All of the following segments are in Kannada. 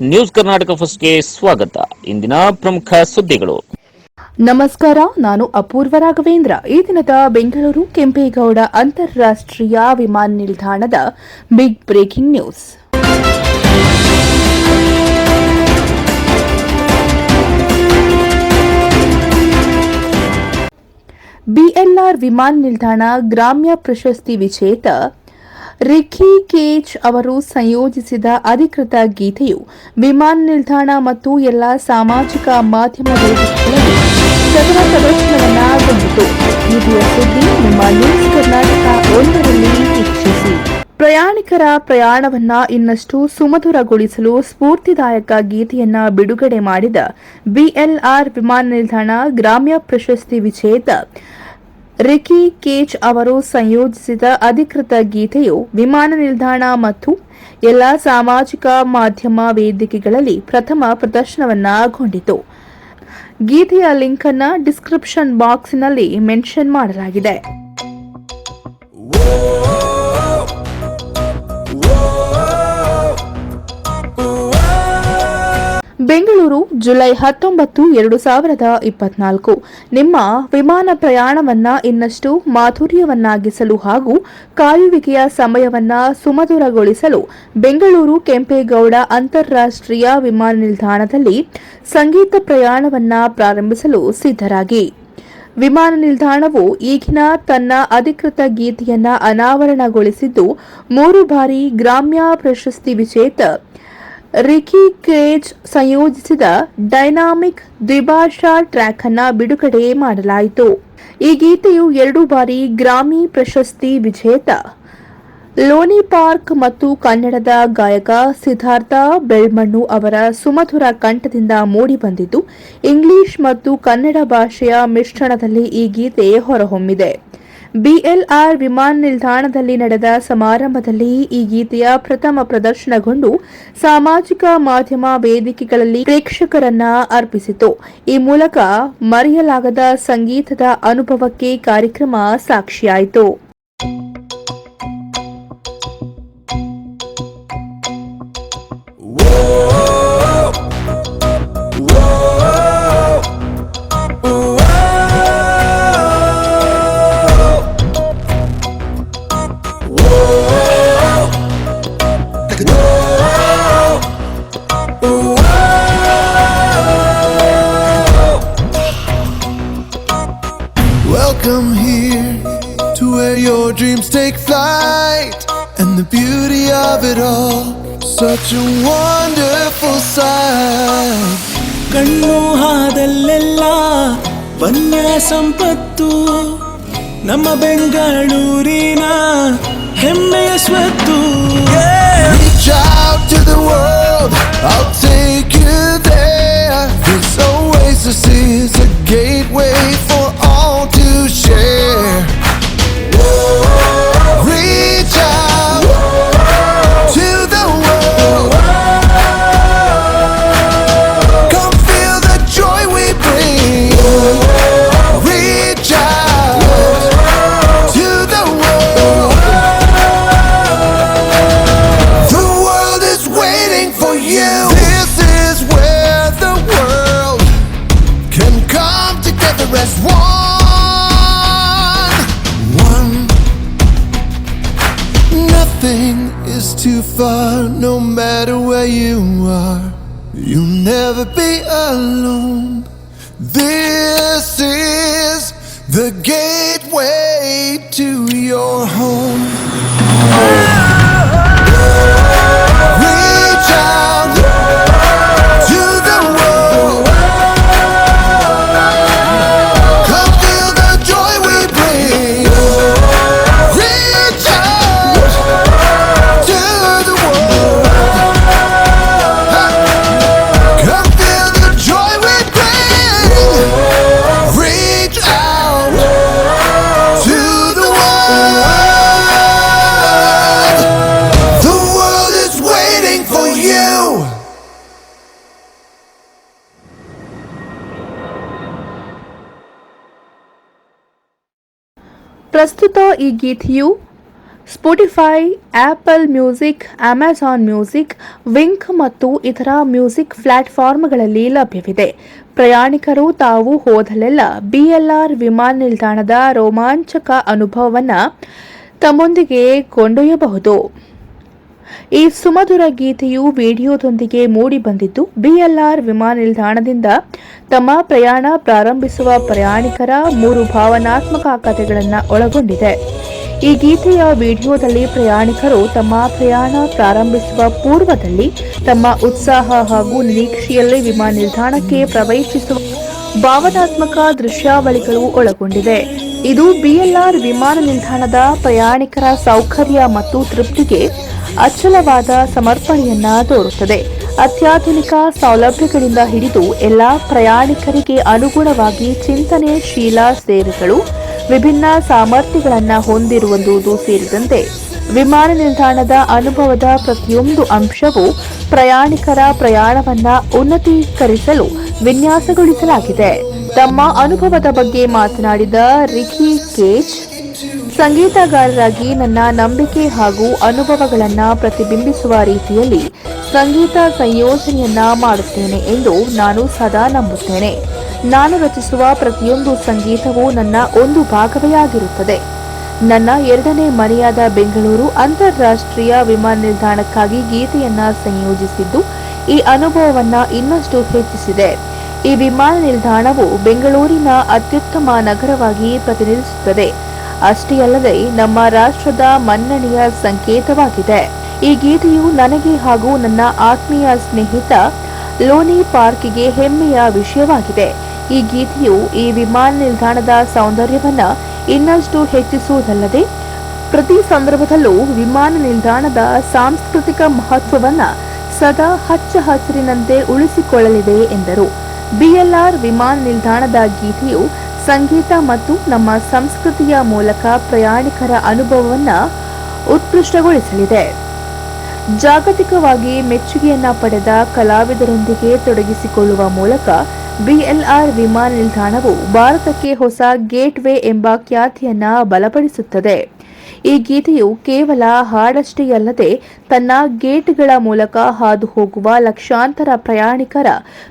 ನ್ಯೂಸ್ ಕರ್ನಾಟಕ ಫಸ್ಟ್ಗೆ ಸ್ವಾಗತ. ಇಂದಿನ ಪ್ರಮುಖ ಸುದ್ದಿಗಳು. ನಮಸ್ಕಾರ, ನಾನು ಅಪೂರ್ವ ರಾಘವೇಂದ್ರ. ಈ ದಿನದ ಬೆಂಗಳೂರು ಕೆಂಪೇಗೌಡ ಅಂತಾರಾಷ್ಟ್ರೀಯ ವಿಮಾನ ನಿಲ್ದಾಣದ ಬಿಗ್ ಬ್ರೇಕಿಂಗ್ ನ್ಯೂಸ್ ಬಿಎಲ್ಆರ್ ವಿಮಾನ ನಿಲ್ದಾಣ ಗ್ರಾಮ್ಯ ಪ್ರಶಸ್ತಿ ವಿಜೇತ ರಿಕ್ಕಿ ಕೇಜ್ ಅವರು ಸಂಯೋಜಿಸಿದ ಅಧಿಕೃತ ಗೀತೆಯು ವಿಮಾನ ನಿಲ್ದಾಣ ಮತ್ತು ಎಲ್ಲಾ ಸಾಮಾಜಿಕ ಮಾಧ್ಯಮ ವೇದಿಕೆಗಳಲ್ಲಿ ಸದನ ಪ್ರದರ್ಶನವನ್ನ ಹೊಂದಿತು. ಇದಿಯ ಸುದ್ದಿ ನಿಮ್ಮ ನ್ಯೂಸ್ ಕರ್ನಾಟಕ ಒಂದರಲ್ಲಿ ವೀಕ್ಷಿಸಿ. ಪ್ರಯಾಣಿಕರ ಪ್ರಯಾಣವನ್ನ ಇನ್ನಷ್ಟು ಸುಮಧುರಗೊಳಿಸಲು ಸ್ಫೂರ್ತಿದಾಯಕ ಗೀತೆಯನ್ನ ಬಿಡುಗಡೆ ಮಾಡಿದ ಬಿಎಲ್ಆರ್ ವಿಮಾನ ನಿಲ್ದಾಣ ಗ್ರಾಮ್ಯ ಪ್ರಶಸ್ತಿ ವಿಜೇತ ರಿಕಿ ಕೇಚ್ ಅವರು ಸಂಯೋಜಿಸಿದ ಅಧಿಕೃತ ಗೀತೆಯು ವಿಮಾನ ನಿಲ್ದಾಣ ಮತ್ತು ಎಲ್ಲ ಸಾಮಾಜಿಕ ಮಾಧ್ಯಮ ವೇದಿಕೆಗಳಲ್ಲಿ ಪ್ರಥಮ ಪ್ರದರ್ಶನವನ್ನಗೊಂಡಿತು ಗೀತೆಯ ಲಿಂಕ್ ಅನ್ನ ಡಿಸ್ಕ್ರಿಪ್ಷನ್ ಬಾಕ್ಸ್ನಲ್ಲಿ ಮೆನ್ಷನ್ ಮಾಡಲಾಗಿದೆ. ಬೆಂಗಳೂರು, ಜುಲೈ ಹತ್ತೊಂಬತ್ತು, ಎರಡು ಸಾವಿರದ ಇಪ್ಪತ್ನಾಲ್ಕು. ನಿಮ್ಮ ವಿಮಾನ ಪ್ರಯಾಣವನ್ನ ಇನ್ನಷ್ಟು ಮಾಧುರ್ಯವನ್ನಾಗಿಸಲು ಹಾಗೂ ಕಾಯುವಿಕೆಯ ಸಮಯವನ್ನ ಸುಮಧುರಗೊಳಿಸಲು ಬೆಂಗಳೂರು ಕೆಂಪೇಗೌಡ ಅಂತಾರಾಷ್ಟ್ರೀಯ ವಿಮಾನ ನಿಲ್ದಾಣದಲ್ಲಿ ಸಂಗೀತ ಪ್ರಯಾಣವನ್ನ ಪ್ರಾರಂಭಿಸಲು ಸಿದ್ಧರಾಗಿ. ವಿಮಾನ ನಿಲ್ದಾಣವು ಈಗಿನ ತನ್ನ ಅಧಿಕೃತ ಗೀತೆಯನ್ನ ಅನಾವರಣಗೊಳಿಸಿದ್ದು, ಮೂರು ಬಾರಿ ಗ್ರಾಮ್ಯ ಪ್ರಶಸ್ತಿ ವಿಜೇತ ರಿಕಿ ಕೇಜ್ ಸಂಯೋಜಿಸಿದ ಡೈನಾಮಿಕ್ ದ್ವಿಭಾಷಾ ಟ್ರ್ಯಾಕ್ ಅನ್ನ ಬಿಡುಗಡೆ ಮಾಡಲಾಯಿತು. ಈ ಗೀತೆಯು ಎರಡು ಬಾರಿ ಗ್ರಾಮಿ ಪ್ರಶಸ್ತಿ ವಿಜೇತ. ಲೋನಿ ಪಾರ್ಕ್ ಮತ್ತು ಕನ್ನಡದ ಗಾಯಕ ಸಿದ್ಧಾರ್ಥ ಬೆಳ್ಮಣ್ಣು ಅವರ ಸುಮಧುರ ಕಂಠದಿಂದ ಮೂಡಿಬಂದಿದ್ದು, ಇಂಗ್ಲಿಷ್ ಮತ್ತು ಕನ್ನಡ ಭಾಷೆಯ ಮಿಶ್ರಣದಲ್ಲಿ ಈ ಗೀತೆ ಹೊರಹೊಮ್ಮಿದೆ. ಬಿಎಲ್ಆರ್ ವಿಮಾನ ನಿಲ್ದಾಣದಲ್ಲಿ ನಡೆದ ಸಮಾರಂಭದಲ್ಲಿ ಈ ಗೀತೆಯ ಪ್ರಥಮ ಪ್ರದರ್ಶನಗೊಂಡು ಸಾಮಾಜಿಕ ಮಾಧ್ಯಮ ವೇದಿಕೆಗಳಲ್ಲಿ ಪ್ರೇಕ್ಷಕರನ್ನ ಅರ್ಪಿಸಿತು. ಈ ಮೂಲಕ ಮರೆಯಲಾಗದ ಸಂಗೀತದ ಅನುಭವಕ್ಕೆ ಕಾರ್ಯಕ್ರಮ ಸಾಕ್ಷಿಯಾಯಿತು. Welcome here to where your dreams take flight and the beauty of it all. Such a wonderful sight. ಕಣ್ಣು ಹಾದಲ್ಲೆಲ್ಲ ವನ್ಯ ಸಂಪತ್ತು ನಮ್ಮ ಬೆಂಗಳೂರಿನ ಹೆಮ್ಮೆಯ ಸ್ವತ್ತು Reach out to the world, I'll take you there. This oasis is too far, no matter where you are. You'll never be alone. This is the gateway to your home. ಪ್ರಸ್ತುತ ಈ ಗೀತೆಯು Spotify Apple music Amazon music Wynk ಮತ್ತು ಇತರ ಮ್ಯೂಸಿಕ್ ಪ್ಲಾಟ್ಫಾರ್ಮ್ಗಳಲ್ಲಿ ಲಭ್ಯವಿದೆ. ಪ್ರಯಾಣಿಕರು ತಾವು ಹೋದಲೆಲ್ಲ ಬಿಎಲ್ಆರ್ ವಿಮಾನ ನಿಲ್ದಾಣದ ರೋಮಾಂಚಕ ಅನುಭವವನ್ನು ತಮ್ಮೊಂದಿಗೆ ಕೊಂಡೊಯ್ಯಬಹುದು. ಈ ಸುಮಧುರ ಗೀತೆಯು ವಿಡಿಯೋದೊಂದಿಗೆ ಮೂಡಿಬಂದಿದ್ದು ಬಿಎಲ್ಆರ್ ವಿಮಾನ ನಿಲ್ದಾಣದಿಂದ ತಮ್ಮ ಪ್ರಯಾಣ ಪ್ರಾರಂಭಿಸುವ ಪ್ರಯಾಣಿಕರ ಮೂರು ಭಾವನಾತ್ಮಕ ಕಥೆಗಳನ್ನು ಒಳಗೊಂಡಿದೆ. ಈ ಗೀತೆಯ ವಿಡಿಯೋದಲ್ಲಿ ಪ್ರಯಾಣಿಕರು ತಮ್ಮ ಪ್ರಯಾಣ ಪ್ರಾರಂಭಿಸುವ ಪೂರ್ವದಲ್ಲಿ ತಮ್ಮ ಉತ್ಸಾಹ ಹಾಗೂ ನಿರೀಕ್ಷೆಯಲ್ಲಿ ವಿಮಾನ ನಿಲ್ದಾಣಕ್ಕೆ ಪ್ರವೇಶಿಸುವ ಭಾವನಾತ್ಮಕ ದೃಶ್ಯಾವಳಿಗಳು ಒಳಗೊಂಡಿದೆ. ಇದು ಬಿಎಲ್ಆರ್ ವಿಮಾನ ನಿಲ್ದಾಣದ ಪ್ರಯಾಣಿಕರ ಸೌಕರ್ಯ ಮತ್ತು ತೃಪ್ತಿಗೆ ಅಚಲವಾದ ಸಮರ್ಪಣೆಯನ್ನ ತೋರುತ್ತದೆ. ಅತ್ಯಾಧುನಿಕ ಸೌಲಭ್ಯಗಳಿಂದ ಹಿಡಿದು ಎಲ್ಲ ಪ್ರಯಾಣಿಕರಿಗೆ ಅನುಗುಣವಾಗಿ ಚಿಂತನೆ, ಶೀಲ, ಸೇವೆಗಳು, ವಿಭಿನ್ನ ಸಾಮರ್ಥ್ಯಗಳನ್ನು ಹೊಂದಿರುವುದು ಸೇರಿದಂತೆ ವಿಮಾನ ನಿಲ್ದಾಣದ ಅನುಭವದ ಪ್ರತಿಯೊಂದು ಅಂಶವು ಪ್ರಯಾಣಿಕರ ಪ್ರಯಾಣವನ್ನ ಉನ್ನತೀಕರಿಸಲು ವಿನ್ಯಾಸಗೊಳಿಸಲಾಗಿದೆ. ತಮ್ಮ ಅನುಭವದ ಬಗ್ಗೆ ಮಾತನಾಡಿದ ರಿಖಿ ಕೇಜ್ ಸಂಗೀತಗಾರರಾಗಿ ನನ್ನ ನಂಬಿಕೆ ಹಾಗೂ ಅನುಭವಗಳನ್ನು ಪ್ರತಿಬಿಂಬಿಸುವ ರೀತಿಯಲ್ಲಿ ಸಂಗೀತ ಸಂಯೋಜನೆಯನ್ನ ಮಾಡುತ್ತೇನೆ ಎಂದು ನಾನು ಸದಾ ನಂಬುತ್ತೇನೆ. ನಾನು ರಚಿಸುವ ಪ್ರತಿಯೊಂದು ಸಂಗೀತವೂ ನನ್ನ ಒಂದು ಭಾಗವೇ ಆಗಿರುತ್ತದೆ. ನನ್ನ ಎರಡನೇ ಮನೆಯಾದ ಬೆಂಗಳೂರು ಅಂತಾರಾಷ್ಟ್ರೀಯ ವಿಮಾನ ನಿಲ್ದಾಣಕ್ಕಾಗಿ ಗೀತೆಯನ್ನ ಸಂಯೋಜಿಸಿದ್ದು, ಈ ಅನುಭವವನ್ನ ಇನ್ನಷ್ಟು ಹೆಚ್ಚಿಸಿದೆ. ಈ ವಿಮಾನ ನಿಲ್ದಾಣವು ಬೆಂಗಳೂರಿನ ಅತ್ಯುತ್ತಮ ನಗರವಾಗಿ ಪ್ರತಿನಿಧಿಸುತ್ತದೆ. ಅಷ್ಟೇ ಅಲ್ಲದೆ ನಮ್ಮ ರಾಷ್ಟ್ರದ ಮನ್ನಣೆಯ ಸಂಕೇತವಾಗಿದೆ. ಈ ಗೀತೆಯು ನನಗೆ ಹಾಗೂ ನನ್ನ ಆತ್ಮೀಯ ಸ್ನೇಹಿತ ಲೋನಿ ಪಾರ್ಕ್ಗೆ ಹೆಮ್ಮೆಯ ವಿಷಯವಾಗಿದೆ. ಈ ಗೀತೆಯು ಈ ವಿಮಾನ ನಿಲ್ದಾಣದ ಸೌಂದರ್ಯವನ್ನ ಇನ್ನಷ್ಟು ಹೆಚ್ಚಿಸುವುದಲ್ಲದೆ, ಪ್ರತಿ ಸಂದರ್ಭದಲ್ಲೂ ವಿಮಾನ ನಿಲ್ದಾಣದ ಸಾಂಸ್ಕೃತಿಕ ಮಹತ್ವವನ್ನ ಸದಾ ಹಚ್ಚ ಹಸಿರಿನಂತೆ ಉಳಿಸಿಕೊಳ್ಳಲಿದೆ ಎಂದರು. ಬಿಎಲ್ಆರ್ ವಿಮಾನ ನಿಲ್ದಾಣದ ಗೀತೆಯು ಸಂಗೀತ ಮತ್ತು ನಮ್ಮ ಸಂಸ್ಕೃತಿಯ ಮೂಲಕ ಪ್ರಯಾಣಿಕರ ಅನುಭವವನ್ನು ಉತ್ಕೃಷ್ಟಗೊಳಿಸಲಿದೆ. ಜಾಗತಿಕವಾಗಿ ಮೆಚ್ಚುಗೆಯನ್ನ ಪಡೆದ ಕಲಾವಿದರೊಂದಿಗೆ ತೊಡಗಿಸಿಕೊಳ್ಳುವ ಮೂಲಕ ಬಿಎಲ್ಆರ್ ವಿಮಾನ ನಿಲ್ದಾಣವು ಭಾರತಕ್ಕೆ ಹೊಸ ಗೇಟ್ ವೇ ಎಂಬ ಖ್ಯಾತಿಯನ್ನು ಬಲಪಡಿಸುತ್ತದೆ. ಈ ಗೀತೆಯು ಕೇವಲ ಹಾಡಷ್ಟೇ ಅಲ್ಲದೆ ತನ್ನ ಗೇಟ್ಗಳ ಮೂಲಕ ಹಾದು ಹೋಗುವ ಲಕ್ಷಾಂತರ ಪ್ರಯಾಣಿಕರ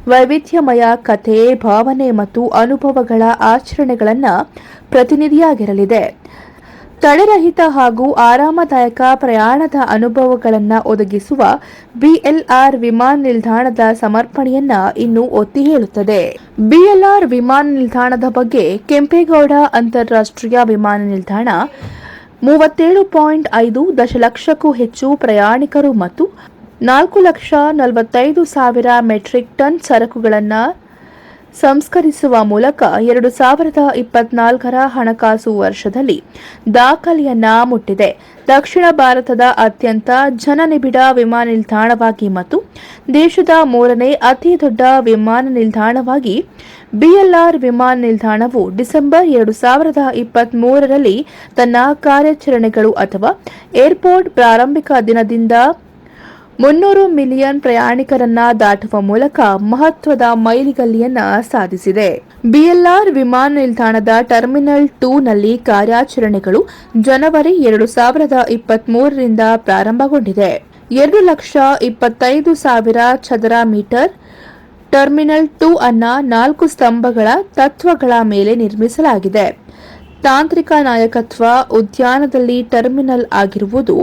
ವೈವಿಧ್ಯಮಯ ಕಥೆ, ಭಾವನೆ ಮತ್ತು ಅನುಭವಗಳ ಆಚರಣೆಗಳನ್ನು ಪ್ರತಿನಿಧಿಯಾಗಿರಲಿದೆ. ತಡೆರಹಿತ ಹಾಗೂ ಆರಾಮದಾಯಕ ಪ್ರಯಾಣದ ಅನುಭವಗಳನ್ನು ಒದಗಿಸುವ ಬಿಎಲ್ಆರ್ ವಿಮಾನ ನಿಲ್ದಾಣದ ಸಮರ್ಪಣೆಯನ್ನ ಇನ್ನು ಒತ್ತಿ ಹೇಳುತ್ತದೆ. ಬಿಎಲ್ಆರ್ ವಿಮಾನ ನಿಲ್ದಾಣದ ಬಗ್ಗೆ ಕೆಂಪೇಗೌಡ ಅಂತಾರಾಷ್ಟ್ರೀಯ ವಿಮಾನ ನಿಲ್ದಾಣ ಮೂವತ್ತೇಳು ಪಾಯಿಂಟ್ ಐದು ದಶಲಕ್ಷಕ್ಕೂ ಹೆಚ್ಚು ಪ್ರಯಾಣಿಕರು ಮತ್ತು ನಾಲ್ಕು ಲಕ್ಷ ನಲವತ್ತೈದು ಸಾವಿರ ಮೆಟ್ರಿಕ್ ಟನ್ ಸರಕುಗಳನ್ನು ಸಂಸ್ಕರಿಸುವ ಮೂಲಕ ಎರಡು ಸಾವಿರದ ಇಪ್ಪತ್ನಾಲ್ಕರ ಹಣಕಾಸು ವರ್ಷದಲ್ಲಿ ದಾಖಲೆಯನ್ನ ಮುಟ್ಟಿದೆ. ದಕ್ಷಿಣ ಭಾರತದ ಅತ್ಯಂತ ಜನನಿಬಿಡ ವಿಮಾನ ನಿಲ್ದಾಣವಾಗಿ ಮತ್ತು ದೇಶದ ಮೂರನೇ ಅತಿ ದೊಡ್ಡ ವಿಮಾನ ನಿಲ್ದಾಣವಾಗಿ ಬಿಎಲ್ಆರ್ ವಿಮಾನ ನಿಲ್ದಾಣವು ಡಿಸೆಂಬರ್ ಎರಡು ಸಾವಿರದ ಇಪ್ಪತ್ತ್ ಮೂರರಲ್ಲಿ ತನ್ನ ಕಾರ್ಯಾಚರಣೆಗಳು ಅಥವಾ ಏರ್ಪೋರ್ಟ್ ಪ್ರಾರಂಭಿಕ ದಿನದಿಂದ ಮುನ್ನೂರು ಮಿಲಿಯನ್ ಪ್ರಯಾಣಿಕರನ್ನ ದಾಟುವ ಮೂಲಕ ಮಹತ್ವದ ಮೈಲಿಗಲ್ಲಿಯನ್ನ ಸಾಧಿಸಿದೆ. ಬಿಎಲ್ಆರ್ ವಿಮಾನ ನಿಲ್ದಾಣದ ಟರ್ಮಿನಲ್ ಟೂ ನಲ್ಲಿ ಕಾರ್ಯಾಚರಣೆಗಳು ಜನವರಿ ಎರಡು ಸಾವಿರದ ಇಪ್ಪತ್ತ್ ಮೂರರಿಂದ ಪ್ರಾರಂಭಗೊಂಡಿದೆ. ಎರಡು ಲಕ್ಷ ಇಪ್ಪತ್ತೈದು ಸಾವಿರ ಚದರ ಮೀಟರ್ ಟರ್ಮಿನಲ್ ಟೂ ಅನ್ನ ನಾಲ್ಕು ಸ್ತಂಭಗಳ ತತ್ವಗಳ ಮೇಲೆ ನಿರ್ಮಿಸಲಾಗಿದೆ. ತಾಂತ್ರಿಕ ನಾಯಕತ್ವ ಉದ್ಯಾನದಲ್ಲಿ ಟರ್ಮಿನಲ್ ಆಗಿರುವುದು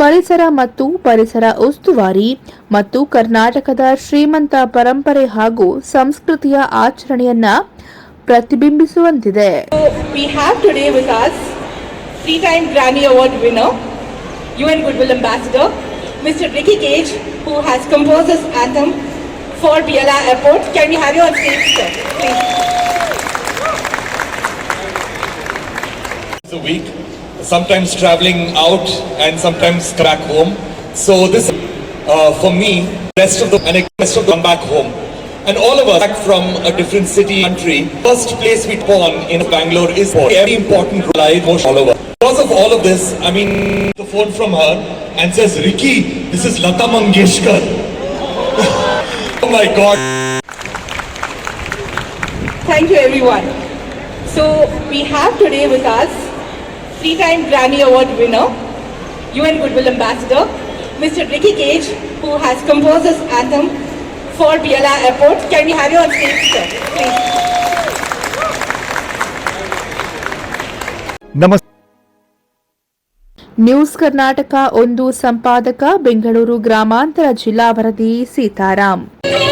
ಪರಿಸರ ಮತ್ತು ಪರಿಸರ ಉಸ್ತುವಾರಿ ಮತ್ತು ಕರ್ನಾಟಕದ ಶ್ರೀಮಂತ ಪರಂಪರೆ ಹಾಗೂ ಸಂಸ್ಕೃತಿಯ ಆಚರಣೆಯನ್ನ ಪ್ರತಿಬಿಂಬಿಸುವಂತಿದೆ we have today with us three-time Grammy Award winner, UN Goodwill Ambassador, Mr. Ricky Cage, who has composed this anthem for BLA Airport. Can we have you on stage, sir? Please. a week, sometimes traveling out and sometimes back home. So this, uh, for me, rest of the and rest of the come back home. And all of us back from a different city, country. First place we born in Bangalore is for every important life most all. Because of all of this, I mean, the phone from her and says, Ricky, this is Lata Mangeshkar. oh my God. Thank you, everyone. So we have today with us three-time Grammy Award winner, UN Goodwill Ambassador, Mr. Ricky Cage, who has composed this anthem for BLR Airport. Can we have you on stage, sir? Please. ನಮಸ್ತೆ ನ್ಯೂಸ್ ಕರ್ನಾಟಕ ಒಂದು ಸಂಪಾದಕ ಬೆಂಗಳೂರು ಗ್ರಾಮಾಂತರ ಜಿಲ್ಲಾ ವರದಿ ಸೀತಾರಾಮ್ Thank